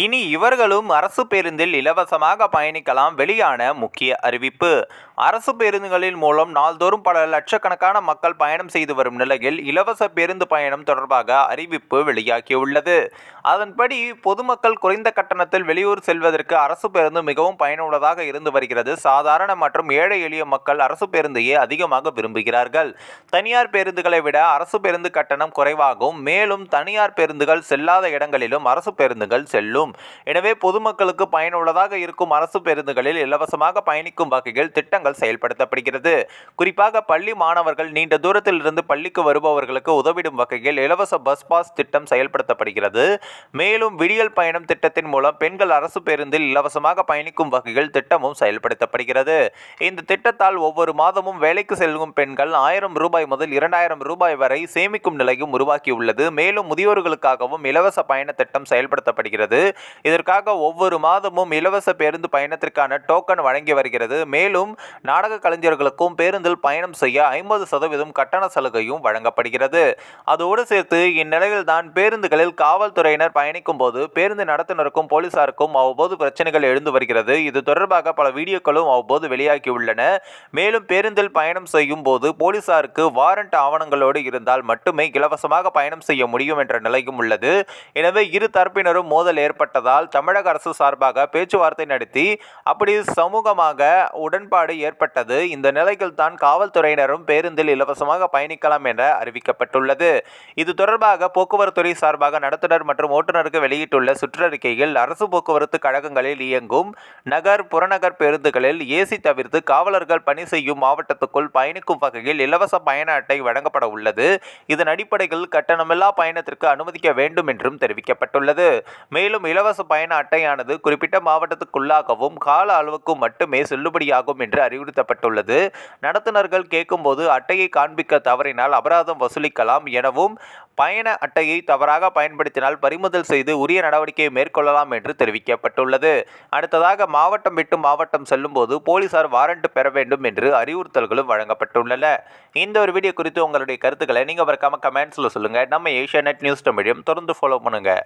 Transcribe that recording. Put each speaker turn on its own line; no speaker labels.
இனி இவர்களும் அரசு பேருந்தில் இலவசமாக பயணிக்கலாம் வெளியான முக்கிய அறிவிப்பு. அரசு பேருந்துகளின் மூலம் நாள்தோறும் பல லட்சக்கணக்கான மக்கள் பயணம் செய்து வரும் நிலையில் இலவச பேருந்து பயணம் தொடர்பாக அறிவிப்பு வெளியாகியுள்ளது. அதன்படி பொதுமக்கள் குறைந்த கட்டணத்தில் வெளியூர் செல்வதற்கு அரசு பேருந்து மிகவும் பயனுள்ளதாக இருந்து வருகிறது. சாதாரண மற்றும் ஏழை எளிய மக்கள் அரசு பேருந்தையே அதிகமாக விரும்புகிறார்கள். தனியார் பேருந்துகளை விட அரசு பேருந்து கட்டணம் குறைவாகும். மேலும் தனியார் பேருந்துகள் செல்லாத இடங்களிலும் அரசு பேருந்துகள் செல்லும். எனவே பொதுமக்களுக்கு பயனுள்ளதாக இருக்கும் அரசு பேருந்துகளில் இலவசமாக பயணிக்கும் வகையில் திட்டங்கள் செயல்படுத்தப்படுகிறது. குறிப்பாக பள்ளி மாணவர்கள் நீண்ட தூரத்தில் இருந்து பள்ளிக்கு வருபவர்களுக்கு உதவிடும் வகையில் இலவச பஸ் பாஸ் திட்டம் செயல்படுத்தப்படுகிறது. மேலும் விடியல் பயணம் திட்டத்தின் மூலம் பெண்கள் அரசு பேருந்தில் இலவசமாக பயணிக்கும் வகையில் திட்டமும் செயல்படுத்தப்படுகிறது. இந்த திட்டத்தால் ஒவ்வொரு மாதமும் வேலைக்கு செல்லும் பெண்கள் ஆயிரம் ரூபாய் முதல் இரண்டாயிரம் ரூபாய் வரை சேமிக்கும் நிலையும் உருவாக்கியுள்ளது மேலும் முதியோர்களுக்காகவும் இலவச பயண திட்டம் செயல்படுத்தப்படுகிறது. இதற்காக ஒவ்வொரு மாதமும் இலவச பேருந்து பயணத்திற்கான டோக்கன் வழங்கி வருகிறது. மேலும் நாடக கலைஞர்களுக்கும் பேருந்தில் பயணம் செய்ய ஐம்பது சதவீதம் கட்டண சலுகையும் வழங்கப்படுகிறது. அதோடு சேர்த்து இந்நிலையில் தான் பேருந்துகளில் காவல்துறையினர் பயணிக்கும் போது பேருந்து நடத்துனருக்கும் போலீசாருக்கும் அவ்வப்போது பிரச்சனைகள் எழுந்து வருகிறது. இது தொடர்பாக பல வீடியோக்களும் அவ்வப்போது வெளியாகியுள்ளன. மேலும் பேருந்தில் பயணம் செய்யும் போது போலீசாருக்கு வாரண்ட் ஆவணங்களோடு இருந்தால் மட்டுமே இலவசமாக பயணம் செய்ய முடியும் என்ற நிலையும் உள்ளது. எனவே இரு தரப்பினரும் மோதல் ஏற்பட்டதால் தமிழக அரசு சார்பாக பேச்சுவார்த்தை நடத்தி அப்படி சமூகமாக உடன்பாடு ஏற்பட்டது. இந்த நிலையில் தான் காவல்துறையினரும் பேருந்தில் இலவசமாக பயணிக்கலாம் என அறிவிக்கப்பட்டுள்ளது. இது தொடர்பாக போக்குவரத்துறை சார்பாக நடத்துனர் மற்றும் ஓட்டுநருக்கு வெளியிட்டுள்ள சுற்றறிக்கையில் அரசு போக்குவரத்து கழகங்களில் இயங்கும் நகர் புறநகர் பேருந்துகளில் ஏசி தவிர்த்து காவலர்கள் பணி செய்யும் மாவட்டத்துக்குள் பயணிக்கும் வகையில் இலவச பயண அட்டை வழங்கப்பட உள்ளது. இதன் அடிப்படையில் கட்டணமில்லா பயணத்திற்கு அனுமதிக்க வேண்டும் என்றும் தெரிவிக்கப்பட்டுள்ளது. மேலும் இலவச பயண அட்டையானது குறிப்பிட்ட மாவட்டத்துக்குள்ளாகவும் கால அளவுக்கும் மட்டுமே செல்லுபடியாகும் என்று அறிவுறுத்தப்பட்டுள்ளது. நடத்துனர்கள் கேட்கும்போது அட்டையை காண்பிக்க தவறினால் அபராதம் வசூலிக்கலாம் எனவும் பயண அட்டையை தவறாக பயன்படுத்தினால் பறிமுதல் செய்து உரிய நடவடிக்கையை மேற்கொள்ளலாம் என்று தெரிவிக்கப்பட்டுள்ளது. அடுத்ததாக மாவட்டம் விட்டு மாவட்டம் செல்லும்போது போலீசார் வாரண்ட் பெற வேண்டும் என்று அறிவுறுத்தல்களும் வழங்கப்பட்டுள்ளன. இந்த ஒரு வீடியோ குறித்து உங்களுடைய கருத்துக்களை நீங்கள் மறக்காம கமெண்ட்ஸில் சொல்லுங்கள் நம்ம ஏஷியா நெட் நியூஸ் தமிழையும் தொடர்ந்து ஃபாலோ பண்ணுங்கள்